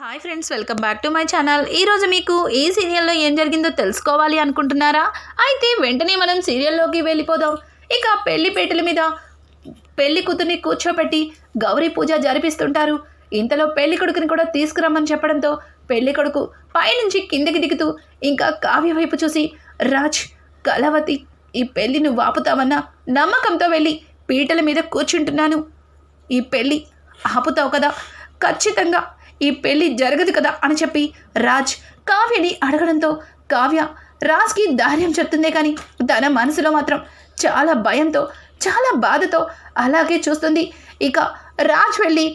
Hi friends welcome back to my channel ఈరోజు మీకు ఈ సీరియల్లో ఏం జరిగిందో తెలుసుకోవాలి అనుకుంటున్నారా? అయితే వెంటనే మనం సీరియల్లోకి వెళ్ళిపోదాం. ఇక పెళ్ళిపేటల మీద పెళ్ళి కూతుర్ని కూర్చోబెట్టి గౌరీ పూజ జరిపిస్తుంటారు. ఇంతలో పెళ్ళి కొడుకుని కూడా తీసుకురమ్మని చెప్పడంతో పెళ్ళి కొడుకు పైనుంచి కిందకి దిగుతూ ఇంకా కావ్య వైపు చూసి రాజ్ కలవతి ఈ పెళ్ళి నువ్వు ఆపుతావన్న నమ్మకంతో వెళ్ళి పీటల మీద కూర్చుంటున్నాను. ఈ పెళ్ళి ఆపుతావు కదా? ఖచ్చితంగా ఈ పెళ్ళి జరగదు కదా అని చెప్పి రాజ్ కావ్యని అడగడంతో కావ్య రాజ్కి ధైర్యం చెప్తుందే కానీ తన మనసులో మాత్రం చాలా భయంతో చాలా బాధతో అలాగే చూస్తుంది. ఇక రాజ్ వెళ్ళి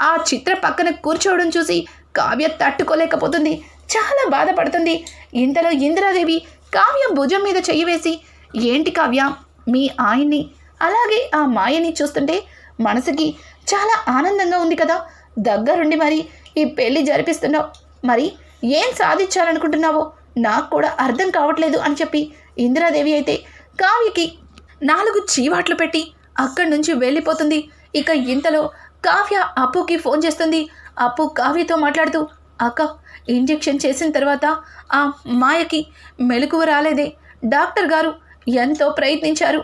ఆ చిత్ర పక్కన కూర్చోవడం చూసి కావ్య తట్టుకోలేకపోతుంది. చాలా బాధపడుతుంది. ఇంతలో ఇందిరాదేవి కావ్య భుజం మీద చెయ్యి వేసి ఏంటి కావ్య మీ ఆయన్ని అలాగే ఆ మాయని చూస్తుంటే మనసుకి చాలా ఆనందంగా ఉంది కదా. దగ్గరుండి మరి ఈ పెళ్ళి జరిపిస్తున్నావు. మరి ఏం సాధించాలనుకుంటున్నావో నాకు కూడా అర్థం కావట్లేదు అని చెప్పి ఇందిరాదేవి అయితే కావ్యకి నాలుగు చీవాట్లు పెట్టి అక్కడి నుంచి వెళ్ళిపోతుంది. ఇక ఇంతలో కావ్య అప్పుకి ఫోన్ చేస్తుంది. అప్పు కావ్యతో మాట్లాడుతూ అక్క ఇంజెక్షన్ చేసిన తర్వాత ఆ మాయకి మెలకువ రాలేదే. డాక్టర్ గారు ఎంతో ప్రయత్నించారు.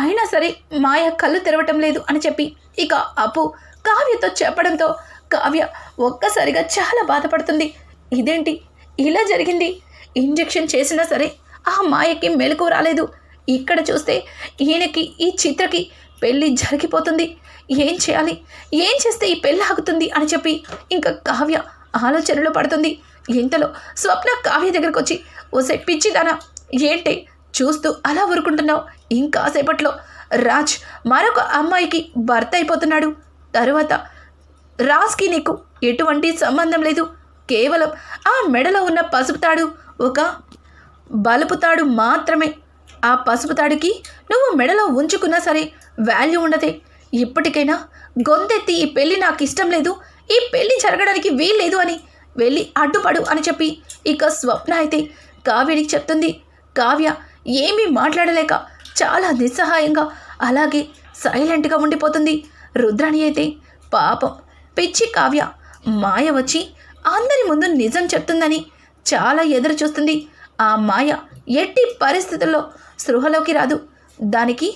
అయినా సరే మాయ కళ్ళు తెరవటం లేదు అని చెప్పి ఇక అప్పు కావ్యతో చెప్పడంతో కావ్య ఒక్కసారిగా చాలా బాధపడుతుంది. ఇదేంటి? ఇలా జరిగింది. ఇంజెక్షన్ చేసినా సరే ఆ మాయకి మెలకు రాలేదు. ఇక్కడ చూస్తే ఈయనకి ఈ చిత్రకి పెళ్ళి జరిగిపోతుంది. ఏం చేయాలి? ఏం చేస్తే ఈ పెళ్ళి ఆగుతుంది అని చెప్పి ఇంకా కావ్య ఆలోచనలో పడుతుంది. ఇంతలో స్వప్న కావ్య దగ్గరకు వచ్చి ఓసే పిచ్చిదానా ఏంటి? చూస్తూ అలా ఊరుకుంటున్నావు? ఇంకాసేపట్లో రాజ్ మరొక అమ్మాయికి భర్త అయిపోతున్నాడు. తరువాత రాజ్కి నీకు ఎటువంటి సంబంధం లేదు. కేవలం ఆ మెడలో ఉన్న పసుపు తాడు ఒక బలుపు తాడు మాత్రమే. ఆ పసుపు తాడుకి నువ్వు మెడలో ఉంచుకున్నా సరే వాల్యూ ఉండదే. ఇప్పటికైనా గొంతెత్తి ఈ పెళ్ళి నాకు ఇష్టం లేదు. ఈ పెళ్ళి జరగడానికి వీల్లేదు అని వెళ్ళి అడ్డుపడు అని చెప్పి ఇక స్వప్న అయితే కావ్యనికి చెప్తుంది. కావ్య ఏమీ మాట్లాడలేక చాలా నిస్సహాయంగా అలాగే సైలెంట్గా ఉండిపోతుంది. రుద్రాణి అయితే పాపం పిచ్చి కావ్య మాయ వచ్చి అందరి ముందు నిజం చెప్తుందని చాలా ఎదురు చూస్తుంది. ఆ మాయ ఎట్టి పరిస్థితుల్లో సృహలోకి రాదు. దానికి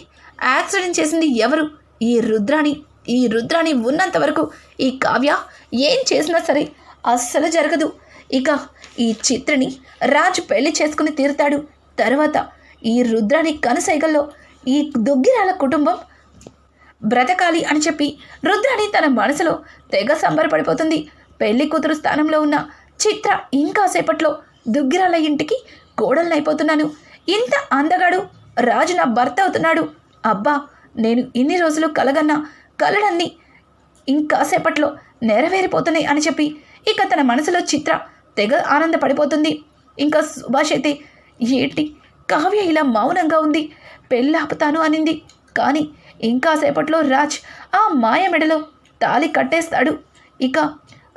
యాక్సిడెంట్ చేసింది ఎవరు? ఈ రుద్రాణి. ఈ రుద్రాణి ఉన్నంత వరకు ఈ కావ్య ఏం చేసినా సరే అస్సలు జరగదు. ఇక ఈ చిత్రని రాజు పెళ్ళి చేసుకుని తీరుతాడు. తర్వాత ఈ రుద్రాణి కనుసైగల్లో ఈ దుగ్గిరాల కుటుంబం బ్రతకాలి అని చెప్పి రుద్రాణి తన మనసులో తెగ సంబరపడిపోతుంది. పెళ్ళి కూతురు స్థానంలో ఉన్న చిత్ర ఇంకాసేపట్లో దుగ్గిరాల ఇంటికి కోడలనైపోతున్నాను. ఇంత అందగాడు రాజు నా భర్త అవుతున్నాడు. అబ్బా నేను ఇన్ని రోజులు కలగన్న కలడన్ని ఇంకాసేపట్లో నెరవేరిపోతున్నాయి అని చెప్పి ఇక తన మనసులో చిత్ర తెగ ఆనందపడిపోతుంది. ఇంకా సుభాష్ అయితే ఏంటి? కావ్య ఇలా మౌనంగా ఉంది. పెళ్ళాపుతాను అనింది. కానీ ఇంకాసేపట్లో రాజ్ ఆ మాయ మెడలో తాలి కట్టేస్తాడు. ఇక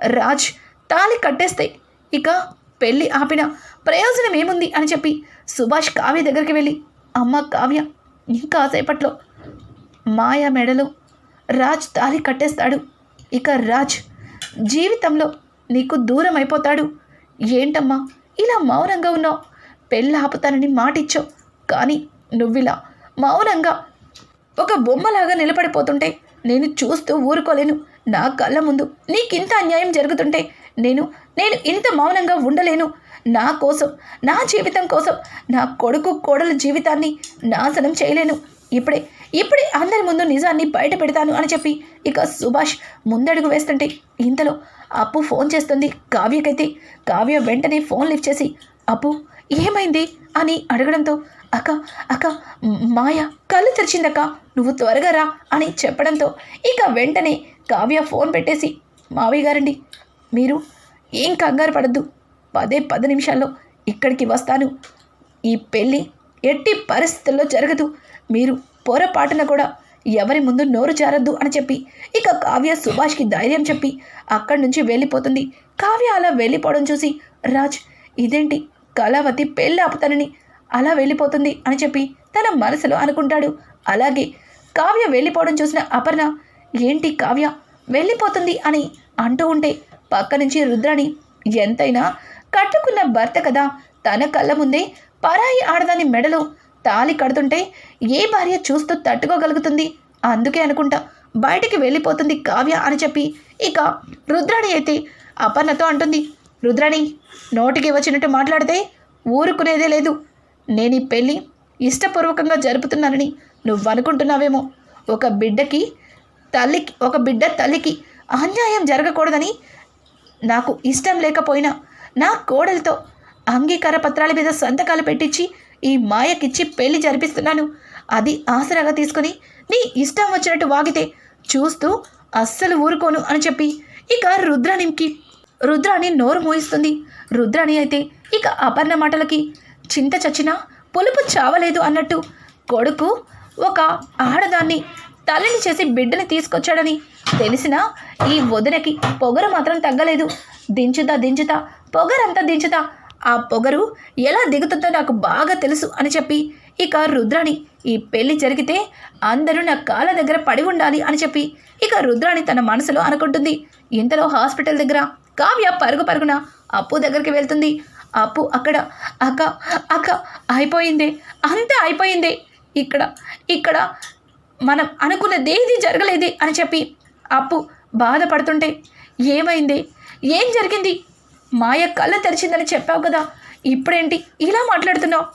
రాజ్ తాలి కట్టేస్తే ఇక పెళ్ళి ఆపిన ప్రయోజనం ఏముంది అని చెప్పి సుభాష్ కావ్య దగ్గరికి వెళ్ళి అమ్మ కావ్య ఇంకాసేపట్లో మాయ మెడలో రాజ్ తాలి కట్టేస్తాడు. ఇక రాజ్ జీవితంలో నీకు దూరం అయిపోతాడు. ఏంటమ్మా ఇలా మౌనంగా ఉన్నావు? పెళ్ళి ఆపుతానని మాటిచ్చావు. కానీ నువ్విలా మౌనంగా ఒక బొమ్మలాగా నిలబడిపోతుంటే నేను చూస్తూ ఊరుకోలేను. నా కళ్ళ ముందు నీకింత అన్యాయం జరుగుతుంటే నేను నేను ఇంత మౌనంగా ఉండలేను. నా కోసం నా జీవితం కోసం నా కొడుకు కోడల జీవితాన్ని నాశనం చేయలేను. ఇప్పుడే ఇప్పుడే అందరి ముందు నిజాన్ని బయట పెడతాను అని చెప్పి ఇక సుభాష్ ముందడుగు వేస్తుంటే ఇంతలో అప్పు ఫోన్ చేస్తుంది కావ్యకైతే. కావ్య వెంటనే ఫోన్ లిఫ్ట్ చేసి అప్పు ఏమైంది? అని అడగడంతో అక్క అక్క మాయ కళ్ళు తెరిచిందక్క. నువ్వు త్వరగా రా అని చెప్పడంతో ఇక వెంటనే కావ్య ఫోన్ పెట్టేసి మావయ్య గారండి మీరు ఏం కంగారు పడద్దు. పదే పది నిమిషాల్లో ఇక్కడికి వస్తాను. ఈ పెళ్ళి ఎట్టి పరిస్థితుల్లో జరగదు. మీరు పొరపాటున కూడా ఎవరి ముందు నోరు జారద్దు అని చెప్పి ఇక కావ్య సుభాష్కి ధైర్యం చెప్పి అక్కడి నుంచి వెళ్ళిపోతుంది. కావ్య అలా వెళ్ళిపోవడం చూసి రాజ్ ఇదేంటి కళావతి పెళ్ళి ఆపుతానని అలా వెళ్ళిపోతుంది అని చెప్పి తన మనసులో అనుకుంటాడు. అలాగే కావ్య వెళ్ళిపోవడం చూసిన అపర్ణ ఏంటి కావ్య వెళ్ళిపోతుంది అని అంటూ ఉంటే పక్క నుంచి రుద్రాణి ఎంతైనా కట్టుకున్న భర్త కదా తన కళ్ళ ముందే పరాయి ఆడదాని మెడలో తాలి కడుతుంటే ఏ భార్య చూస్తూ తట్టుకోగలుగుతుంది? అందుకే అనుకుంటా బయటికి వెళ్ళిపోతుంది కావ్య అని చెప్పి ఇక రుద్రాణి అయితే అపర్ణతో అంటుంది రుద్రాణి నోటికి వచ్చినట్టు మాట్లాడితే ఊరుకునేదే లేదు. నేను ఈ పెళ్ళి ఇష్టపూర్వకంగా జరుపుతున్నానని నువ్వు అనుకుంటున్నావేమో ఒక బిడ్డకి తల్లికి ఒక బిడ్డ తల్లికి అన్యాయం జరగకూడదని నాకు ఇష్టం లేకపోయినా నా కోడలతో అంగీకార పత్రాల మీద సంతకాలు పెట్టించి ఈ మాయకిచ్చి పెళ్ళి జరిపిస్తున్నాను. అది ఆసరాగా తీసుకుని నీ ఇష్టం వచ్చినట్టు వాగితే చూస్తూ అస్సలు ఊరుకోను అని చెప్పి ఇక రుద్రాణికి రుద్రాణి నోరు మోయిస్తుంది. రుద్రాణి అయితే ఇక అపర్ణ మాటలకి చింత చచ్చినా పులుపు చావలేదు అన్నట్టు కొడుకు ఒక ఆడదాన్ని తల్లిని చేసి బిడ్డని తీసుకొచ్చాడని తెలిసినా ఈ వదినకి పొగరు మాత్రం తగ్గలేదు. దించుతా దించుతా పొగరంతా దించుతా. ఆ పొగరు ఎలా దిగుతుందో నాకు బాగా తెలుసు అని చెప్పి ఇక రుద్రాణి ఈ పెళ్ళి జరిగితే అందరూ నా కాళ్ళ దగ్గర పడి ఉండాలి అని చెప్పి ఇక రుద్రాణి తన మనసులో అనుకుంటుంది. ఇంతలో హాస్పిటల్ దగ్గర కావ్య పరుగు పరుగున అప్పు దగ్గరికి వెళ్తుంది. అప్పు అక్కడ అక్క అక్క అయిపోయిందే అంతా అయిపోయిందే. ఇక్కడ ఇక్కడ మనం అనుకున్నదేది జరగలేదే అని చెప్పి అప్పు బాధపడుతుంటే ఏమైంది ఏం జరిగింది? మాయ కళ్ళు తెరిచిందని చెప్పావు కదా ఇప్పుడేంటి ఇలా మాట్లాడుతున్నావు?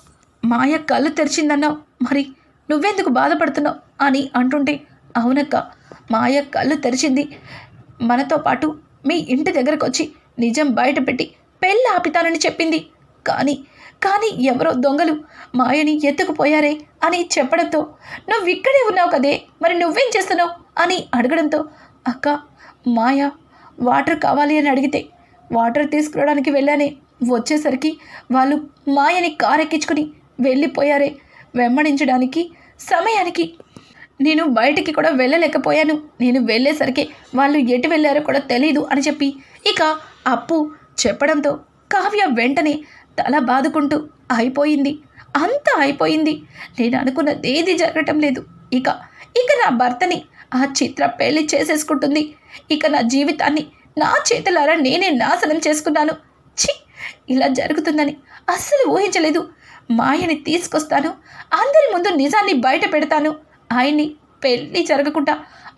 మాయ కళ్ళు తెరిచిందన్నావు మరి నువ్వెందుకు బాధపడుతున్నావు? అని అంటుంటే అవునక్క మాయ కళ్ళు తెరిచింది మనతో పాటు మీ ఇంటి దగ్గరకు వచ్చి నిజం బయటపెట్టి పెళ్ళి ఆపితానని చెప్పింది. కానీ కానీ ఎవరో దొంగలు మాయని ఎత్తుకుపోయారే అని చెప్పడంతో నువ్వు ఇక్కడే ఉన్నావు కదే మరి నువ్వేం చేస్తున్నావు? అని అడగడంతో అక్క మాయ వాటర్ కావాలి అని అడిగితే వాటర్ తీసుకురావడానికి వెళ్ళానే వచ్చేసరికి వాళ్ళు మాయని కారెక్కించుకుని వెళ్ళిపోయారే వెంబడించడానికి సమయానికి. నేను బయటికి కూడా వెళ్ళలేకపోయాను. నేను వెళ్ళేసరికి వాళ్ళు ఎటు వెళ్ళారో కూడా తెలియదు అని చెప్పి ఇక అప్పు చెప్పడంతో కావ్య వెంటనే తల బాదుకుంటూ అయిపోయింది. అంతా అయిపోయింది. నేను అనుకున్నది జరగటం లేదు. ఇక ఇక నా భర్తని ఆ చిత్ర పెళ్ళి చేసేసుకుంటుంది. ఇక నా జీవితాన్ని నా చేతులారా నేనే నాశనం చేసుకున్నాను. ఛీ! ఇలా జరుగుతుందని అస్సలు ఊహించలేదు. మాయని తీసుకొస్తాను. అందరి ముందు నిజాన్ని బయట పెడతాను. ఆయన్ని పెళ్ళి జరగకుండా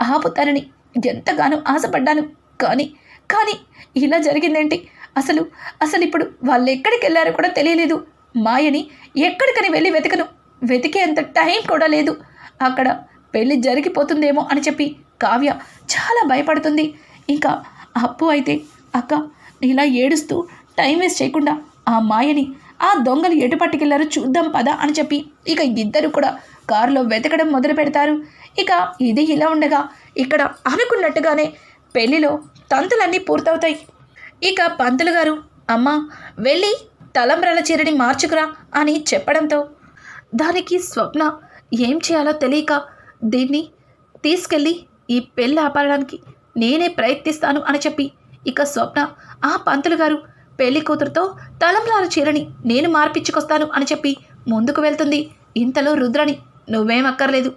ఆపుతానని ఎంతగానో ఆశపడ్డాను. కానీ కానీ ఇలా జరిగిందేంటి? అసలు అసలు ఇప్పుడు వాళ్ళు ఎక్కడికి వెళ్ళారో కూడా తెలియలేదు. మాయని ఎక్కడికని వెళ్ళి వెతకను? వెతికేంత టైం కూడా లేదు. అక్కడ పెళ్ళి జరిగిపోతుందేమో అని చెప్పి కావ్య చాలా భయపడుతుంది. ఇంకా అప్పు అయితే అక్క ఇలా ఏడుస్తూ టైం వేస్ట్ చేయకుండా ఆ మాయని ఆ దొంగలు ఎటు పట్టుకెళ్ళారో చూద్దాం పదా అని చెప్పి ఇక ఇద్దరు కూడా కారులో వెతకడం మొదలు పెడతారు. ఇక ఇది ఇలా ఉండగా ఇక్కడ అనుకున్నట్టుగానే పెళ్ళిలో తంతులన్నీ పూర్తవుతాయి. ఇక పంతులు గారు అమ్మ వెళ్ళి తలంబ్రల చీరని మార్చుకురా అని చెప్పడంతో దానికి స్వప్న ఏం చేయాలో తెలియక దీన్ని తీసుకెళ్ళి ఈ పెళ్ళి ఆపడానికి నేనే ప్రయత్నిస్తాను అని చెప్పి ఇక స్వప్న ఆ పంతులు గారు పెళ్ళి కూతురుతో తలంబ్రాల చీరని నేను మార్పించుకొస్తాను అని చెప్పి ముందుకు వెళ్తుంది. ఇంతలో రుద్రని నువ్వేం అక్కర్లేదు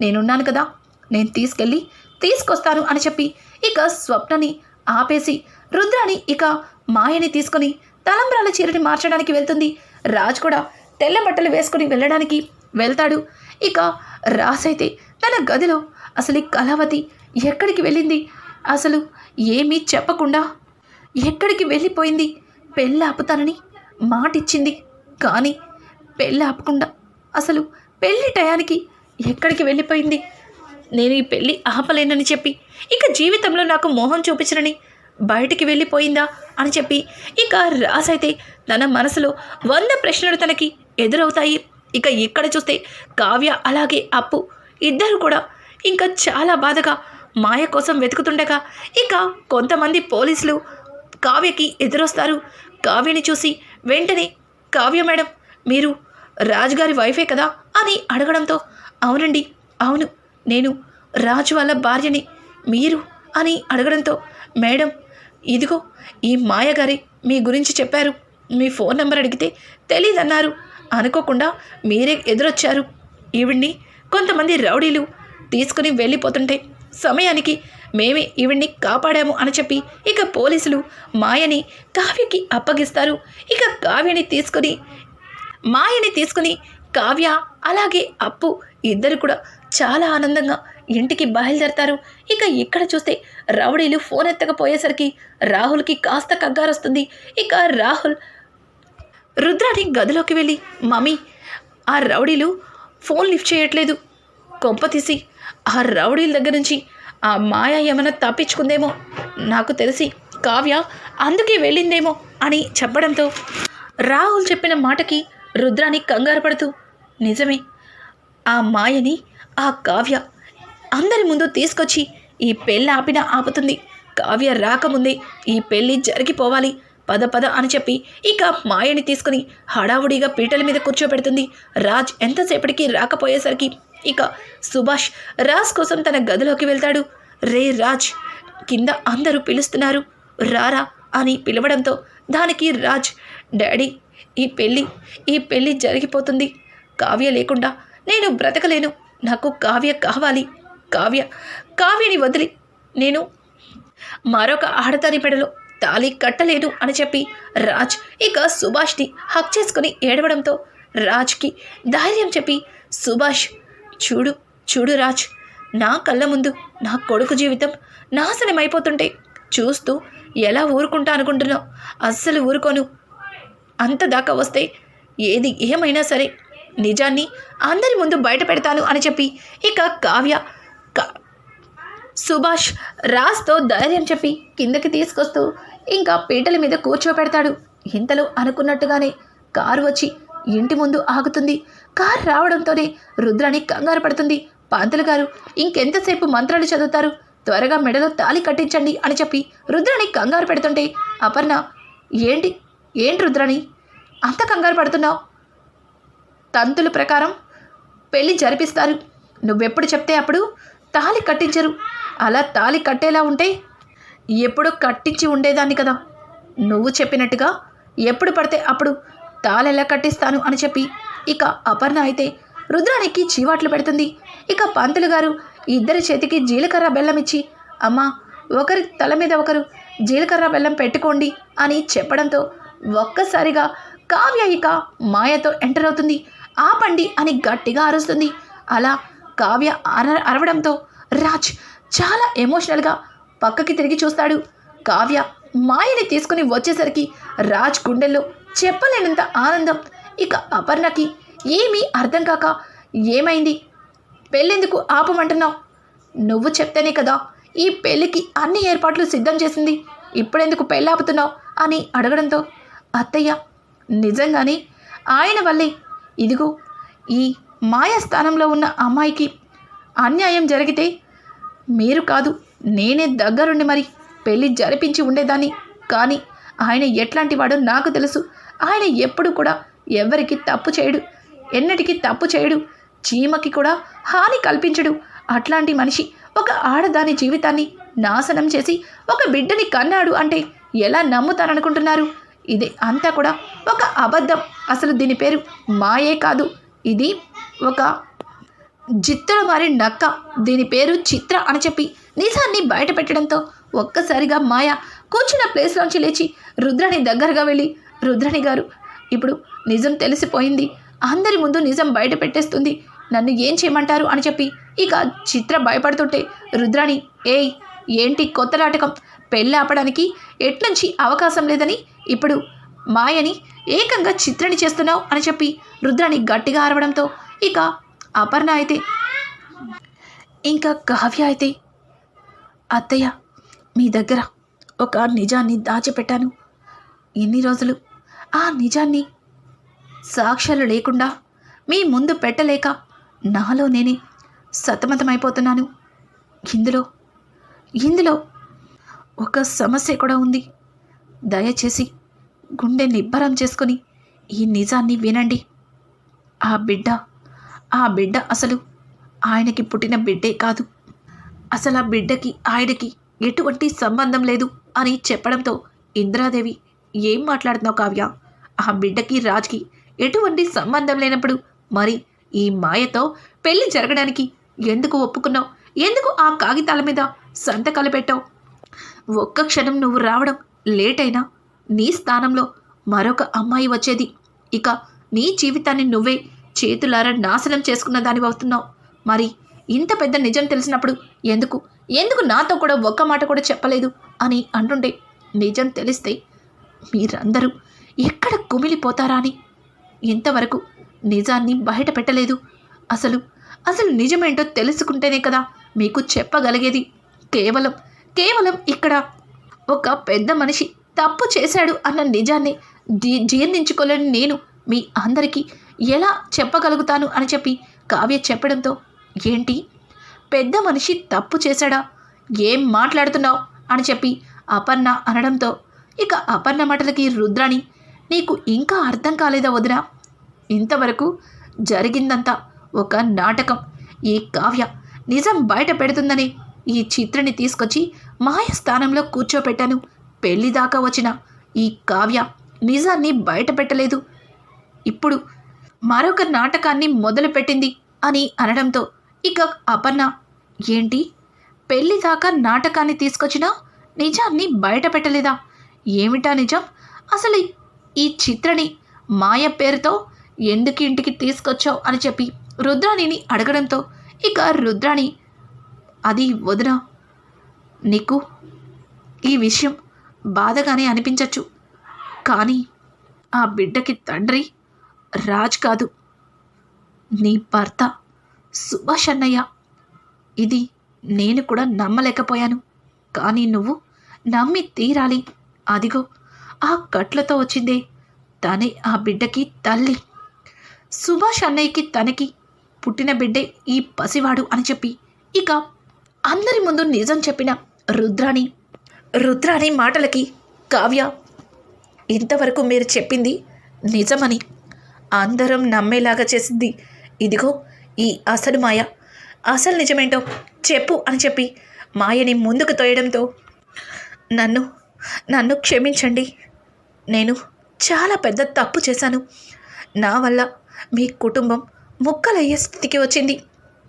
నేనున్నాను కదా నేను తీసుకెళ్ళి తీసుకొస్తాను అని చెప్పి ఇక స్వప్నని ఆపేసి రుద్రాని ఇక మాయని తీసుకొని తలంబ్రాల చీరని మార్చడానికి వెళ్తుంది. రాజ్ కూడా తెల్ల బట్టలు వేసుకుని వెళ్ళడానికి వెళ్తాడు. ఇక రాసైతే తన గదిలో అసలు ఈ కళావతి ఎక్కడికి వెళ్ళింది? అసలు ఏమీ చెప్పకుండా ఎక్కడికి వెళ్ళిపోయింది? పెళ్ళి ఆపుతానని మాటిచ్చింది. కానీ పెళ్ళి ఆపకుండా అసలు పెళ్ళి టయానికి ఎక్కడికి వెళ్ళిపోయింది? నేను ఈ పెళ్ళి ఆపలేనని చెప్పి. ఇక జీవితంలో నాకు మోహం చూపించరని బయటికి వెళ్ళిపోయిందా అని చెప్పి. ఇక రాసైతే తన మనసులో వంద ప్రశ్నలు తనకి ఎదురవుతాయి. ఇక ఇక్కడ చూస్తే కావ్య అలాగే అప్పు ఇద్దరు కూడా ఇంకా చాలా బాధగా మాయ కోసం వెతుకుతుండగా ఇక కొంతమంది పోలీసులు కావ్యకి ఎదురొస్తారు. కావ్యని చూసి వెంటనే కావ్య మేడం మీరు రాజుగారి వైఫే కదా? అని అడగడంతో అవునండి అవును. నేను రాజు వాళ్ళ భార్యని మీరు అని అడగడంతో మేడం ఇదిగో ఈ మాయగారి మీ గురించి చెప్పారు. మీ ఫోన్ నెంబర్ అడిగితే తెలీదన్నారు. అనుకోకుండా మీరే ఎదురొచ్చారు. ఈవిడ్ని కొంతమంది రౌడీలు తీసుకుని వెళ్ళిపోతుంటే సమయానికి మేమే ఈవిడ్ని కాపాడాము అని చెప్పి ఇక పోలీసులు మాయని కావ్యకి అప్పగిస్తారు. ఇక కావ్యని తీసుకొని మాయని తీసుకుని కావ్య అలాగే అప్పు ఇద్దరు కూడా చాలా ఆనందంగా ఇంటికి బయలుదేరతారు. ఇక ఇక్కడ చూస్తే రౌడీలు ఫోన్ ఎత్తకపోయేసరికి రాహుల్కి కాస్త కగ్గారొస్తుంది ఇక రాహుల్ రుద్రాని గదిలోకి వెళ్ళి మమ్మీ ఆ రౌడీలు ఫోన్ లిఫ్ట్ చేయట్లేదు. కొంప తీసి ఆ రౌడీల దగ్గర నుంచి ఆ మాయ ఏమైనా తప్పించుకుందేమో. నాకు తెలిసి కావ్య అందుకే వెళ్ళిందేమో అని చెప్పడంతో రాహుల్ చెప్పిన మాటకి రుద్రాని కంగారు పడుతూ నిజమే ఆ మాయని ఆ కావ్య అందరి ముందు తీసుకొచ్చి ఈ పెళ్ళి ఆపిన ఆపుతుంది. కావ్య రాకముందే ఈ పెళ్ళి జరిగిపోవాలి. పద పద అని చెప్పి ఇక మాయని తీసుకుని హడావుడిగా పీటల మీద కూర్చోబెడుతుంది. రాజ్ ఎంతసేపటికి రాకపోయేసరికి ఇక సుభాష్ రాజ్ కోసం తన గదిలోకి వెళ్తాడు. రే రాజ్ కింద అందరూ పిలుస్తున్నారు. రారా అని పిలవడంతో దానికి రాజ్ డాడీ ఈ పెళ్ళి ఈ పెళ్ళి జరిగిపోతుంది. కావ్య లేకుండా నేను బ్రతకలేను. నాకు కావ్య కావాలి. కావ్య కావ్యని వదిలి నేను మరొక ఆడతారి పెడలో తాళి కట్టలేదు అని చెప్పి రాజ్ ఇక సుభాష్ని హక్ చేసుకుని ఏడవడంతో రాజ్కి ధైర్యం చెప్పి సుభాష్ చూడు చూడు రాజ్ నా కళ్ళ ముందు నా కొడుకు జీవితం నాశనం అయిపోతుంటే చూస్తూ ఎలా ఊరుకుంటా అనుకుంటున్నావు? అస్సలు ఊరుకోను. అంత దాకా వస్తే ఏది ఏమైనా సరే నిజాన్ని అందరి ముందు బయట పెడతాను అని చెప్పి ఇక కావ్య సుభాష్ రాజ్తో ధైర్యం చెప్పి కిందకి తీసుకొస్తూ ఇంకా పీటల మీద కూర్చోపెడతాడు. ఇంతలో అనుకున్నట్టుగానే కారు వచ్చి ఇంటి ముందు ఆగుతుంది. కారు రావడంతోనే రుద్రాని కంగారు పడుతుంది. పాంతులు గారు ఇంకెంతసేపు మంత్రాలు చదువుతారు? త్వరగా మెడలో తాళి కట్టించండి అని చెప్పి రుద్రాని కంగారు పెడుతుంటే అపర్ణ ఏంటి? ఏంటి రుద్రాని? అంత కంగారు పడుతున్నావు? తంతుల ప్రకారం పెళ్ళి జరిపిస్తారు. నువ్వెప్పుడు చెప్తే అప్పుడు తాళి కట్టించరు. అలా తాళి కట్టేలా ఉంటే ఎప్పుడు కట్టించి ఉండేదాన్ని కదా. నువ్వు చెప్పినట్టుగా ఎప్పుడు పడితే అప్పుడు తాళెలా కట్టిస్తాను అని చెప్పి ఇక అపర్ణ అయితే రుద్రానికి చీవాట్లు పెడుతుంది. ఇక పంతులు గారు ఇద్దరి చేతికి జీలకర్ర బెల్లం ఇచ్చి అమ్మా ఒకరి తల మీద ఒకరు జీలకర్ర బెల్లం పెట్టుకోండి అని చెప్పడంతో ఒక్కసారిగా కావ్య ఇక మాయతో ఎంటర్ అవుతుంది. ఆపండి అని గట్టిగా అరుస్తుంది. అలా కావ్య అర అరవడంతో రాజ్ చాలా ఎమోషనల్గా పక్కకి తిరిగి చూస్తాడు. కావ్య మాయని తీసుకుని వచ్చేసరికి రాజ్ గుండెల్లో చెప్పలేనంత ఆనందం. ఇక అపర్ణకి ఏమీ అర్థం కాక ఏమైంది? పెళ్ళెందుకు ఆపమంటున్నావు? నువ్వు చెప్తేనే కదా ఈ పెళ్ళికి అన్ని ఏర్పాట్లు సిద్ధం చేసింది. ఇప్పుడెందుకు పెళ్ళాపుతున్నావు? అని అడగడంతో అత్తయ్య నిజంగానే ఆయన వల్లే ఇదిగో ఈ మాయ స్థానంలో ఉన్న అమ్మాయికి అన్యాయం జరిగితే మీరు కాదు నేనే దగ్గరుండి మరి పెళ్ళి జరిపించి ఉండేదాన్ని. కానీ ఆయన ఎట్లాంటి వాడో నాకు తెలుసు. ఆయన ఎప్పుడు కూడా ఎవరికి తప్పు చేయడు. ఎన్నటికీ తప్పు చేయడు. చీమకి కూడా హాని కల్పించడు. అట్లాంటి మనిషి ఒక ఆడదాని జీవితాన్ని నాశనం చేసి ఒక బిడ్డని కన్నాడు అంటే ఎలా నమ్ముతారనుకుంటున్నారు? ఇది అంతా కూడా ఒక అబద్ధం. అసలు దీని పేరు మాయే కాదు. ఇది ఒక జిత్తుల వారి నక్క. దీని పేరు చిత్ర అని చెప్పి నిజాన్ని బయట పెట్టడంతో ఒక్కసారిగా మాయ కూర్చున్న ప్లేస్లోంచి లేచి రుద్రని దగ్గరగా వెళ్ళి రుద్రని గారు ఇప్పుడు నిజం తెలిసిపోయింది. అందరి ముందు నిజం బయట పెట్టేస్తుంది. నన్ను ఏం చేయమంటారు? అని చెప్పి ఇక చిత్ర భయపడుతుంటే రుద్రాణి ఏయ్ ఏంటి కొత్త నాటకం? పెళ్ళి ఆపడానికి ఎట్నుంచి అవకాశం లేదని ఇప్పుడు మాయని ఏకంగా చిత్రని చేస్తున్నావు అని చెప్పి రుద్రాణి గట్టిగా అరవడంతో ఇక అపర్ణ అయితే ఇంకా కావ్య అయితే అత్తయ్య మీ దగ్గర ఒక నిజాన్ని దాచిపెట్టాను. ఎన్ని రోజులు ఆ నిజాన్ని సాక్ష్యాలు లేకుండా మీ ముందు పెట్టలేక నాలో నేనే సతమతమైపోతున్నాను. ఇందులో ఇందులో ఒక సమస్య కూడా ఉంది. దయచేసి గుండె నిబ్బరం చేసుకొని ఈ నిజాన్ని వినండి. ఆ బిడ్డ ఆ బిడ్డ అసలు ఆయనకి పుట్టిన బిడ్డే కాదు. అసలు ఆ బిడ్డకి ఆయనకి ఎటువంటి సంబంధం లేదు అని చెప్పడంతో ఇంద్రాదేవి ఏం మాట్లాడుతున్నావు కావ్య? ఆ బిడ్డకి రాజ్కి ఎటువంటి సంబంధం లేనప్పుడు మరి ఈ మాయతో పెళ్ళి జరగడానికి ఎందుకు ఒప్పుకున్నావు? ఎందుకు ఆ కాగితాల మీద సంతకాలు పెట్టావు? ఒక్క క్షణం నువ్వు రావడం లేట్ అయినా నీ స్థానంలో మరొక అమ్మాయి వచ్చేది. ఇక నీ జీవితాన్ని నువ్వే చేతులారా నాశనం చేసుకున్న దానివి అవుతున్నావు. మరి ఇంత పెద్ద నిజం తెలిసినప్పుడు ఎందుకు ఎందుకు నాతో కూడా ఒక్క మాట కూడా చెప్పలేదు అని అంటుండే నిజం తెలిస్తే మీరందరూ ఎక్కడ కుమిలిపోతారా అని. ఇంతవరకు నిజాన్ని బయట పెట్టలేదు. అసలు అసలు నిజమేంటో తెలుసుకుంటేనే కదా మీకు చెప్పగలిగేది. కేవలం కేవలం ఇక్కడ ఒక పెద్ద మనిషి తప్పు చేశాడు అన్న నిజాన్ని జీ- జీర్ణించుకోలేని నేను మీ అందరికీ ఎలా చెప్పగలుగుతాను అని చెప్పి కావ్య చెప్పడంతో ఏంటి? పెద్ద మనిషి తప్పు చేశాడా? ఏం మాట్లాడుతున్నావు? అని చెప్పి అపర్ణ అనడంతో ఇక అపర్ణ మాటలకి రుద్రాణి నీకు ఇంకా అర్థం కాలేదా వదినా? ఇంతవరకు జరిగిందంతా ఒక నాటకం. ఈ కావ్య నిజం బయట పెడుతుందని ఈ చిత్రని తీసుకొచ్చి మాయ స్థానంలో కూర్చోపెట్టాను. పెళ్ళి దాకా వచ్చిన ఈ కావ్య నిజాన్ని బయట పెట్టలేదు. ఇప్పుడు మరొక నాటకాన్ని మొదలుపెట్టింది అని అనడంతో ఇక అపర్ణ ఏంటి? పెళ్ళి దాకా నాటకాన్ని తీసుకొచ్చినా నిజాన్ని బయట పెట్టలేదా? ఏమిటా నిజం? అసలు ఈ చిత్రని మాయ పేరుతో ఎందుకు ఇంటికి తీసుకొచ్చావు? అని చెప్పి రుద్రాణిని అడగడంతో ఇక రుద్రాణి అది వదినా. నీకు ఈ విషయం బాధగానే అనిపించవచ్చు కానీ ఆ బిడ్డకి తండ్రి రాజ్ కాదు. నీ భర్త సుభాష్ అన్నయ్య. ఇది నేను కూడా నమ్మలేకపోయాను. కానీ నువ్వు నమ్మి తీరాలి. అదిగో ఆ కట్లతో వచ్చిందే తనే ఆ బిడ్డకి తల్లి. సుభాష్ అన్నయ్యకి తనకి పుట్టిన బిడ్డే ఈ పసివాడు అని చెప్పి ఇక అందరి ముందు నిజం చెప్పిన రుద్రాణి. రుద్రాణి మాటలకి కావ్య ఇంతవరకు మీరు చెప్పింది నిజమని అందరం నమ్మేలాగా చేసింది. ఇదిగో ఈ అసలు మాయ. అసలు నిజమేంటో చెప్పు అని చెప్పి మాయని ముందుకు తోయడంతో నన్ను నన్ను క్షమించండి. నేను చాలా పెద్ద తప్పు చేశాను. నా వల్ల మీ కుటుంబం ముక్కలయ్యే స్థితికి వచ్చింది.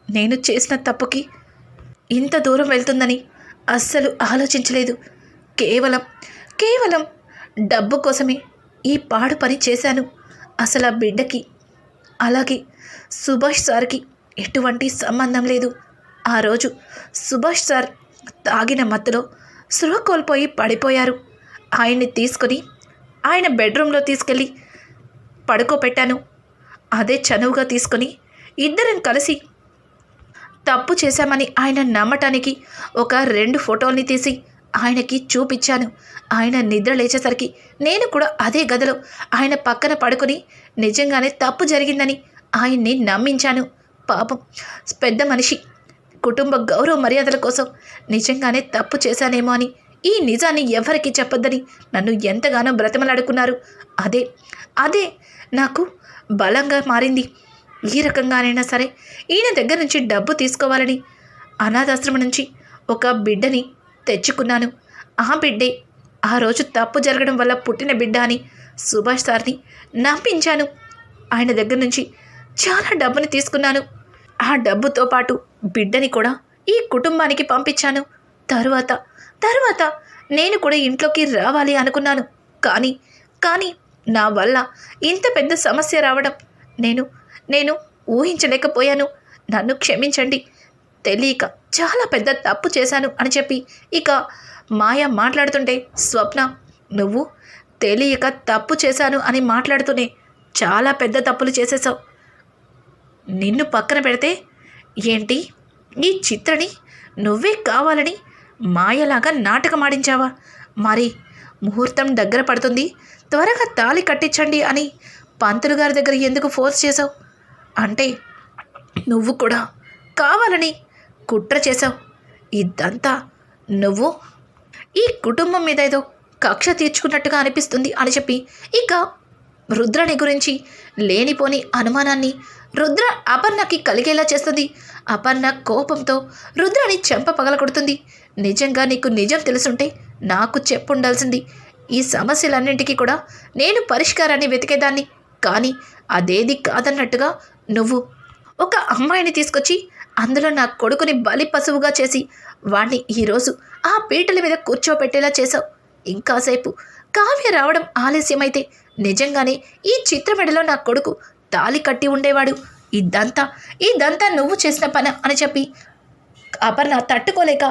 నేను చేసిన తప్పుకి ఇంత దూరం వెళ్తుందని అస్సలు ఆలోచించలేదు. కేవలం కేవలం డబ్బు కోసమే ఈ పాడు పని చేశాను. అసలు ఆ బిడ్డకి అలాగే సుభాష్ సార్కి ఎటువంటి సంబంధం లేదు. ఆ రోజు సుభాష్ సార్ తాగిన మత్తులో సృహ కోల్పోయి పడిపోయారు. ఆయన్ని తీసుకొని ఆయన బెడ్రూమ్లో తీసుకెళ్ళి పడుకోబెట్టాను. అదే చనువుగా తీసుకొని ఇద్దరం కలిసి తప్పు చేశామని ఆయన నమ్మటానికి ఒక రెండు ఫోటోల్ని తీసి ఆయనకి చూపించాను. ఆయన నిద్ర లేచేసరికి నేను కూడా అదే గదిలో ఆయన పక్కన పడుకొని నిజంగానే తప్పు జరిగిందని ఆయన్ని నమ్మించాను. పాపం పెద్ద మనిషి కుటుంబ గౌరవ మర్యాదల కోసం నిజంగానే తప్పు చేశానేమో అని ఈ నిజాన్ని ఎవరికి చెప్పొద్దని నన్ను ఎంతగానో బ్రతమలాడుకున్నారు. అదే అదే నాకు బలంగా మారింది. ఈ రకంగానైనా సరే ఈయన దగ్గర నుంచి డబ్బు తీసుకోవాలని అనాథాశ్రమం నుంచి ఒక బిడ్డని తెచ్చుకున్నాను. ఆ బిడ్డే ఆ రోజు తప్పు జరగడం వల్ల పుట్టిన బిడ్డ అని సుభాష్ సార్ని నమ్మించాను. ఆయన దగ్గర నుంచి చాలా డబ్బుని తీసుకున్నాను. ఆ డబ్బుతో పాటు బిడ్డని కూడా ఈ కుటుంబానికి పంపించాను. తరువాత తరువాత నేను కూడా ఇంట్లోకి రావాలి అనుకున్నాను. కానీ కానీ నా వల్ల ఇంత పెద్ద సమస్య రావడం నేను నేను ఊహించలేకపోయాను. నన్ను క్షమించండి. తెలియక చాలా పెద్ద తప్పు చేశాను అని చెప్పి ఇక మాయ మాట్లాడుతుంటే స్వప్న నువ్వు తెలియక తప్పు చేశాను అని మాట్లాడుతూనే చాలా పెద్ద తప్పులు చేసేసావు నిన్ను పక్కన పెడితే ఏంటి? ఈ చిత్రని నువ్వే కావాలని మాయలాగా నాటకం ఆడించావా? మరి ముహూర్తం దగ్గర పడుతుంది. త్వరగా తాళి కట్టించండి అని పంతులు గారి దగ్గర ఎందుకు ఫోర్స్ చేశావు? అంటే నువ్వు కూడా కావాలని కుట్ర చేసావు ఇదంతా నువ్వు? ఈ కుటుంబం మీద ఏదో కక్ష తీర్చుకున్నట్టుగా అనిపిస్తుంది అని చెప్పి ఇక రుద్రని గురించి లేనిపోని అనుమానాన్ని రుద్ర అపర్ణకి కలిగేలా చేస్తుంది. అపర్ణ కోపంతో రుద్రని చెంప పగలగొడుతుంది నిజంగా నీకు నిజం తెలుసుంటే నాకు చెప్పుండాల్సింది. ఈ సమస్యలన్నింటికీ కూడా నేను పరిష్కారాన్ని వెతికేదాన్ని. కానీ అదేది కాదన్నట్టుగా నువ్వు ఒక అమ్మాయిని తీసుకొచ్చి అందులో నా కొడుకుని బలి పశువుగా చేసి వాణ్ణి ఈరోజు ఆ పీటల మీద కూర్చోపెట్టేలా చేశావు. ఇంకాసేపు కావ్య రావడం ఆలస్యమైతే నిజంగానే ఈ చిత్రమెడలో నా కొడుకు తాలి కట్టి ఉండేవాడు. ఇదంతా ఇదంతా నువ్వు చేసిన పని అని చెప్పి అపర్ణ తట్టుకోలేక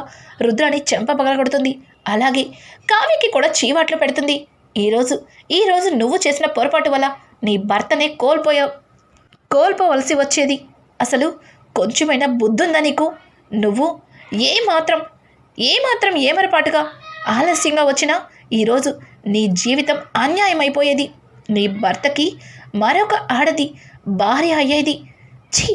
రుద్రాని చెంప పగలగొడుతుంది. అలాగే కావ్యకి కూడా చీవాట్లు పెడుతుంది. ఈరోజు ఈరోజు నువ్వు చేసిన పొరపాటు వల్ల నీ భర్తనే కోల్పోయావు. కోల్పోవలసి వచ్చేది. అసలు కొంచెమైనా బుద్ధుందా నీకు? నువ్వు ఏ మాత్రం ఏ మాత్రం ఏమరపాటుగా ఆలస్యంగా వచ్చినా ఈరోజు నీ జీవితం అన్యాయమైపోయేది. నీ భర్తకి మరొక ఆడది భార్య అయ్యేది. ఛీ!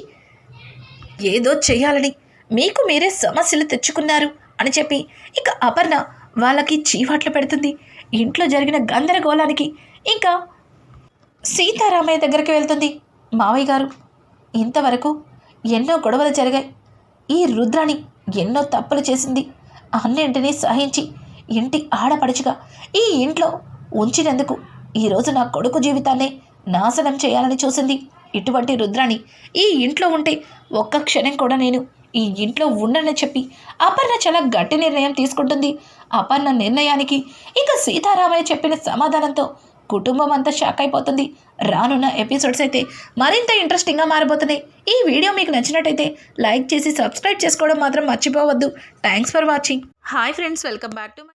ఏదో చేయాలని మీకు మీరే సమస్యలు తెచ్చుకున్నారు అని చెప్పి ఇక అపర్ణ వాళ్ళకి చీవాట్లు పెడుతుంది. ఇంట్లో జరిగిన గందరగోళానికి ఇంకా సీతారామయ్య దగ్గరికి వెళ్తుంది. మావయ్య గారు ఇంతవరకు ఎన్నో గొడవలు జరిగాయి. ఈ రుద్రాణి ఎన్నో తప్పులు చేసింది. అన్నింటినీ సహించి ఇంటి ఆడపడుచుగా ఈ ఇంట్లో ఉంచినందుకు ఈరోజు నా కొడుకు జీవితాన్నే నాశనం చేయాలని చూసింది. ఇటువంటి రుద్రాణి ఈ ఇంట్లో ఉంటే ఒక్క క్షణం కూడా నేను ఈ ఇంట్లో ఉండనని చెప్పి అపర్ణ చాలా గట్టి నిర్ణయం తీసుకుంటుంది. అపర్ణ నిర్ణయానికి ఇక సీతారామయ్య చెప్పిన సమాధానంతో కుటుంబం అంతా షాక్ అయిపోతుంది. రానున్న ఎపిసోడ్స్ అయితే మరింత ఇంట్రెస్టింగ్గా మారిపోతున్నాయి ఈ వీడియో మీకు నచ్చినట్టయితే లైక్ చేసి సబ్స్క్రైబ్ చేసుకోవడం మాత్రం మర్చిపోవద్దు. Thanks for watching. Hi friends welcome back to